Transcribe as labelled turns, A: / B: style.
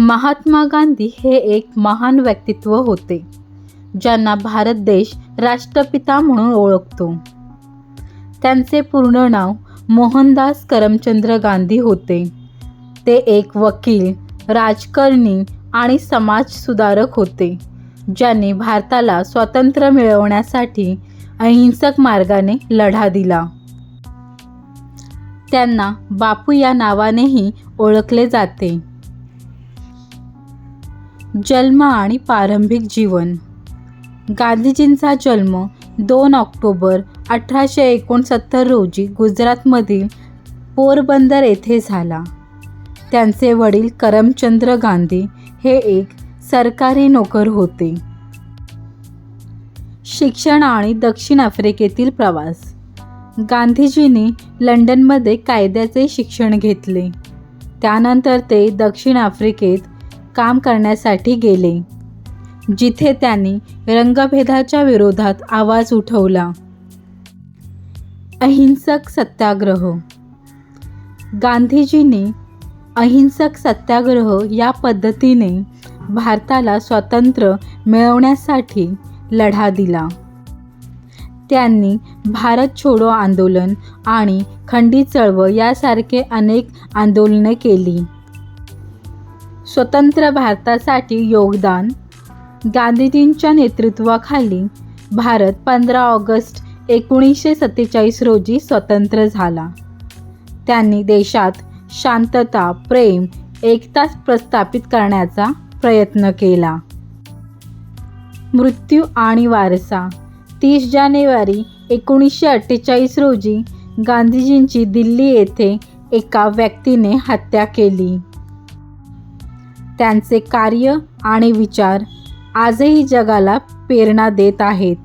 A: महात्मा गांधी हे एक महान व्यक्तित्व होते ज्यांना भारत देश राष्ट्रपिता म्हणून ओळखतो. त्यांचे पूर्ण नाव मोहनदास करमचंद्र गांधी होते. ते एक वकील राजकारणी आणि समाजसुधारक होते ज्यांनी भारताला स्वातंत्र्य मिळवण्यासाठी अहिंसक मार्गाने लढा दिला. त्यांना बापू या नावानेही ओळखले जाते. जन्म आणि प्रारंभिक जीवन. गांधीजींचा जन्म दोन ऑक्टोबर अठराशे एकोणसत्तर रोजी गुजरातमधील पोरबंदर येथे झाला. त्यांचे वडील करमचंद्र गांधी हे एक सरकारी नोकर होते. शिक्षण आणि दक्षिण आफ्रिकेतील प्रवास. गांधीजींनी लंडनमध्ये कायद्याचे शिक्षण घेतले. त्यानंतर ते दक्षिण आफ्रिकेत काम करण्यासाठी गेले. जिथे त्यांनी रंगभेदाच्या विरोधात आवाज उठवला. अहिंसक सत्याग्रह. गांधीजींनी अहिंसक सत्याग्रह या पद्धतीने भारताला स्वातंत्र्य मिळवण्यासाठी लढा दिला. त्यांनी भारत छोडो आंदोलन आणि खंडी चळवळ यासारखे अनेक आंदोलने केली. स्वतंत्र भारतासाठी योगदान. गांधीजींच्या नेतृत्वाखाली भारत पंधरा ऑगस्ट एकोणीसशे सत्तेचाळीस रोजी स्वतंत्र झाला. त्यांनी देशात शांतता प्रेम एकता प्रस्थापित करण्याचा प्रयत्न केला. मृत्यू आणि वारसा. तीस जानेवारी एकोणीसशे अठ्ठेचाळीस रोजी गांधीजींची दिल्ली येथे एका व्यक्तीने हत्या केली. त्यांचे कार्य आणि विचार आजही जगाला प्रेरणा देत आहेत.